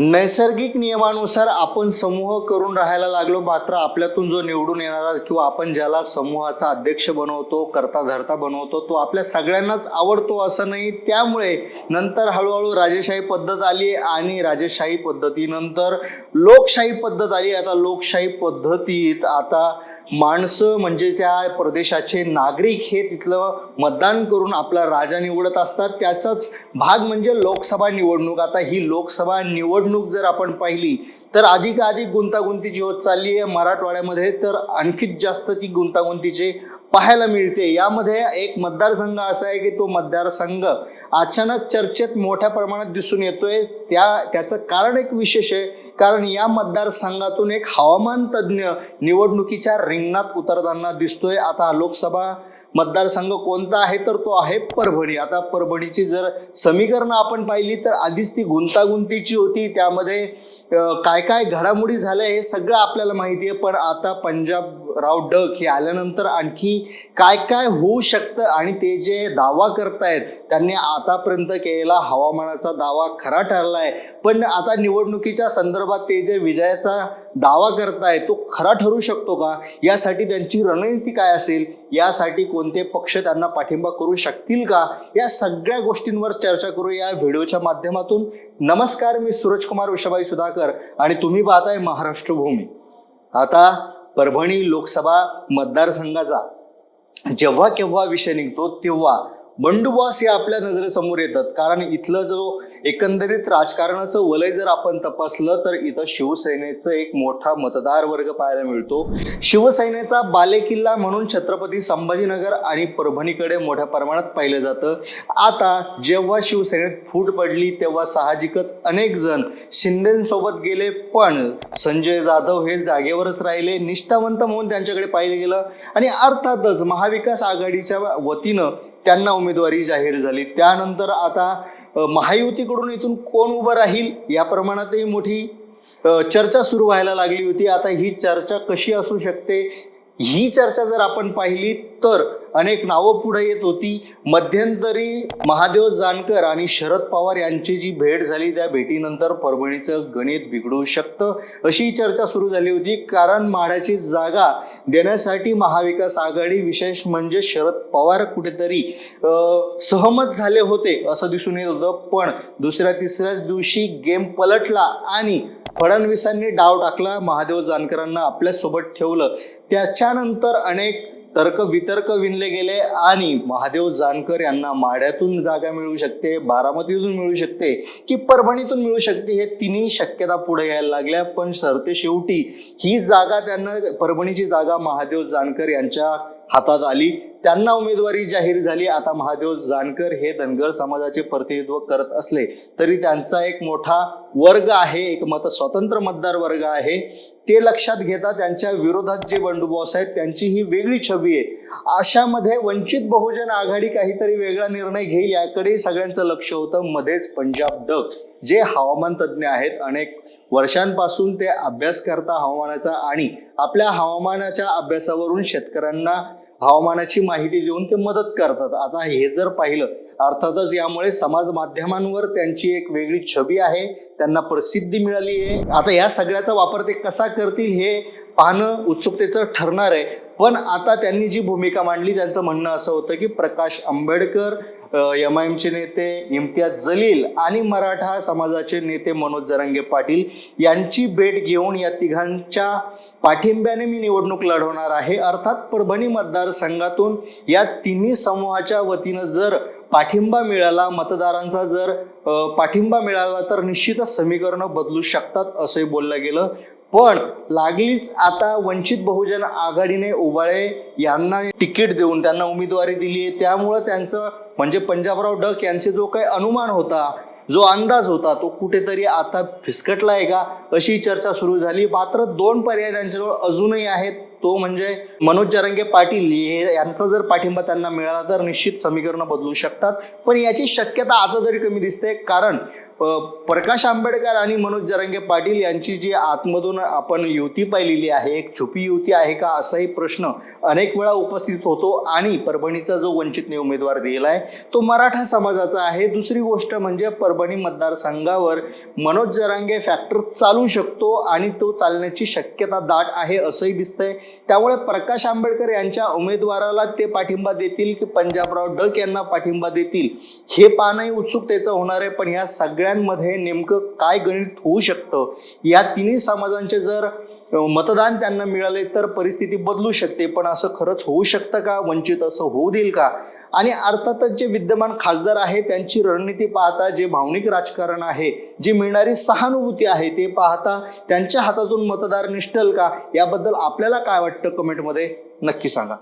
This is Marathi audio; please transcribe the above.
नैसर्गिक नियमानुसार आपण समूह करून राहायला लागलो मात्र आपल्यातून जो निवडून येणारा किंवा आपण ज्याला समूहाचा अध्यक्ष बनवतो करता धरता बनवतो तो आपल्या सगळ्यांनाच आवडतो असं नाही. त्यामुळे नंतर हळूहळू राजेशाही पद्धत आली आणि राजेशाही पद्धतीनंतर लोकशाही पद्धत आली. आता लोकशाही पद्धतीत आता माणसं म्हणजे त्या प्रदेशाचे नागरिक हे तिथलं मतदान करून आपला राजा निवडत असतात. त्याचाच भाग म्हणजे लोकसभा निवडणूक. आता ही लोकसभा निवडणूक जर आपण पाहिली तर अधिकाधिक गुंतागुंतीची होत चालली आहे मराठवाड्यामध्ये. तर आणखीच जास्त ती गुंतागुंतीचे पाहायला मिळते. यामध्ये एक मतदारसंघ असा आहे की तो मतदारसंघ अचानक चर्चेत मोठ्या प्रमाणात दिसून येतोय. त्या त्याचं कारण एक विशेष आहे. कारण या मतदारसंघातून एक हवामान तज्ज्ञ निवडणुकीच्या रिंगणात उतरताना दिसतोय. आता लोकसभा मतदारसंघ कोणता आहे तर तो आहे परभणी. आता परभणीची जर समीकरणं आपण पाहिली तर आधीच ती गुंतागुंतीची होती. त्यामध्ये काय काय घडामोडी झाल्या हे सगळं आपल्याला माहिती आहे. पण आता पंजाब राव डक हे आल्यानंतर आणखी काय काय होऊ शकतं आणि ते जे दावा करतायत त्यांनी आतापर्यंत केलेला हवामानाचा दावा खरा ठरलाय. पण आता निवडणुकीच्या संदर्भात ते जे विजयाचा दावा करताय तो खरा ठरू शकतो का? यासाठी त्यांची रणनीती काय असेल? यासाठी कोणते पक्ष त्यांना पाठिंबा करू शकतील का? या सगळ्या गोष्टींवर चर्चा करू या व्हिडिओच्या माध्यमातून. नमस्कार मी सूरजकुमार उषाबाई सुधाकर आणि तुम्ही पाहताय महाराष्ट्र भूमी आता परभणी लोकसभा मतदारसंघाचा. जेव्हा केव्हा विषय निघतो तेव्हा बंडुबास हे आपल्या नजरेसमोर येतात. कारण इथलं जो एकंदरीत राजकारणाचं वलय जर आपण तपासलं तर इथं शिवसेनेचं एक मोठा मतदार वर्ग पाहायला मिळतो. शिवसेनेचा बालेकिल्ला म्हणून छत्रपती संभाजीनगर आणि परभणीकडे मोठ्या प्रमाणात पाहिलं जातं. आता जेव्हा शिवसेनेत फूट पडली तेव्हा साहजिकच अनेक जण शिंदेसोबत गेले पण संजय जाधव हे जागेवरच राहिले निष्ठावंत म्हणून त्यांच्याकडे पाहिलं गेलं. आणि अर्थातच महाविकास आघाडीच्या वतीनं त्यांना उमेदवारी जाहीर झाली. त्यानंतर आता महायुतीकडून इथून कोण उभं राहील या प्रमाणातही मोठी चर्चा सुरू व्हायला लागली होती. आता ही चर्चा कशी असू शकते? ही चर्चा जर आपण पाहिली तर अनेक नावं पुढे येत होती. मध्यंतरी महादेव जानकर आणि शरद पवार यांची जी भेट झाली त्या भेटीनंतर परभणीचं गणित बिघडू शकतं अशी चर्चा सुरू झाली होती. कारण माढ्याची जागा देण्यासाठी महाविकास आघाडी विशेष म्हणजे शरद पवार कुठेतरी सहमत झाले होते असं दिसून येत होतं. पण दुसऱ्या तिसऱ्याच दिवशी गेम पलटला आणि फडणवीसांनी डाव टाकला महादेव जानकरांना आपल्यासोबत ठेवलं. त्याच्यानंतर अनेक तर्क वितर्क विणले गेले आणि महादेव जानकर यांना माड्यातून जागा मिळू शकते बारामतीतून मिळू शकते की परभणीतून मिळू शकते हे तिन्ही शक्यता पुढे यायला लागल्या. पण सरते शेवटी ही जागा त्यांना परभणीची जागा महादेव जानकर यांच्या हातात आली. त्यांना उमेदवारी जाहीर झाली. आता महादेव जानकर हे धनगर समाजाचे प्रतिनिधित्व करत असले तरी त्यांचा एक मोठा वर्ग आहे एक मत स्वतंत्र मतदार वर्ग आहे. ते लक्षात घेता त्यांच्या विरोधात जे बंडूबॉस आहेत त्यांची ही वेगळी छबी आहे. अशामध्ये वंचित बहुजन आघाडी काहीतरी वेगळा निर्णय घेईल याकडे सगळ्यांचं लक्ष होतं. मध्येच पंजाब डक जे हवामान तज्ज्ञ आहेत अनेक वर्षांपासून ते अभ्यास करता हवामानाचा आणि आपल्या हवामानाच्या अभ्यासावरून शेतकऱ्यांना हवामानाची माहिती देऊन ते मदत करतात. आता हे जर पाहिलं अर्थातच यामुळे समाज माध्यमांवर त्यांची एक वेगळी छबी आहे त्यांना प्रसिद्धी मिळाली आहे. आता या सगळ्याचा वापर ते कसा करतील हे पाहणं उत्सुकतेचं ठरणार आहे. पण आता त्यांनी जी भूमिका मांडली त्यांचं म्हणणं असं होतं की प्रकाश आंबेडकर एम आय एमचे नेते इम्तियाज जलील आणि मराठा समाजाचे नेते मनोज जरांगे पाटील यांची भेट घेऊन या तिघांच्या पाठिंब्याने मी निवडणूक लढवणार आहे. अर्थात परभणी मतदारसंघातून या तिन्ही समूहाच्या वतीनं जर पाठिंबा मिळाला मतदारांचा जर पाठिंबा मिळाला तर निश्चितच समीकरणं बदलू शकतात असंही बोललं गेलं. पण लागलीच आता वंचित बहुजन आघाडीने उबाळे यांना तिकीट देऊन त्यांना उमेदवारी दिली आहे. त्यामुळं त्यांचं म्हणजे पंजाबराव डक यांचे जो काही अनुमान होता जो अंदाज होता तो कुठेतरी आता फिसकटला आहे का? अशी चर्चा सुरू झाली. मात्र दोन पर्याय त्यांच्याजवळ अजूनही आहेत. तो म्हणजे मनोज जरंगे पाटील हे यांचा जर पाठिंबा त्यांना मिळाला तर निश्चित समीकरणं बदलू शकतात. पण याची शक्यता आता तरी कमी दिसते. कारण प्रकाश आंबेडकर आणि मनोज जरांगे पाटील यांची जी आतमधून आपण युती पाहिलेली आहे एक छुपी युती आहे का असाही प्रश्न अनेक वेळा उपस्थित होतो आणि परभणीचा जो वंचितने उमेदवार दिलाय तो मराठा समाजाचा आहे. दुसरी गोष्ट म्हणजे परभणी मतदारसंघावर मनोज जरांगे फॅक्टर चालू शकतो आणि तो चालण्याची शक्यता दाट आहे असंही दिसतंय. त्यामुळे प्रकाश आंबेडकर यांच्या उमेदवाराला ते पाठिंबा देतील की पंजाबराव डक यांना पाठिंबा देतील? हे पाहणंही उत्सुकतेचं होणार आहे पण ह्या सगळ्यांमध्ये नेमकं काय गणित होऊ शकतं? या तिन्ही समाजांचे जर मतदान त्यांना मिळाले तर परिस्थिती बदलू शकते. पण असं खरंच होऊ शकतं का? वंचित असं होऊ देईल का? आणि अर्थातच जे विद्यमान खासदार आहे त्यांची रणनीती पाहता जे भावनिक राजकारण आहे जी मिळणारी सहानुभूती आहे ते पाहता त्यांच्या हातातून मतदार निष्ठल का? याबद्दल आपल्याला काय वाटतं? कमेंटमध्ये नक्की सांगा.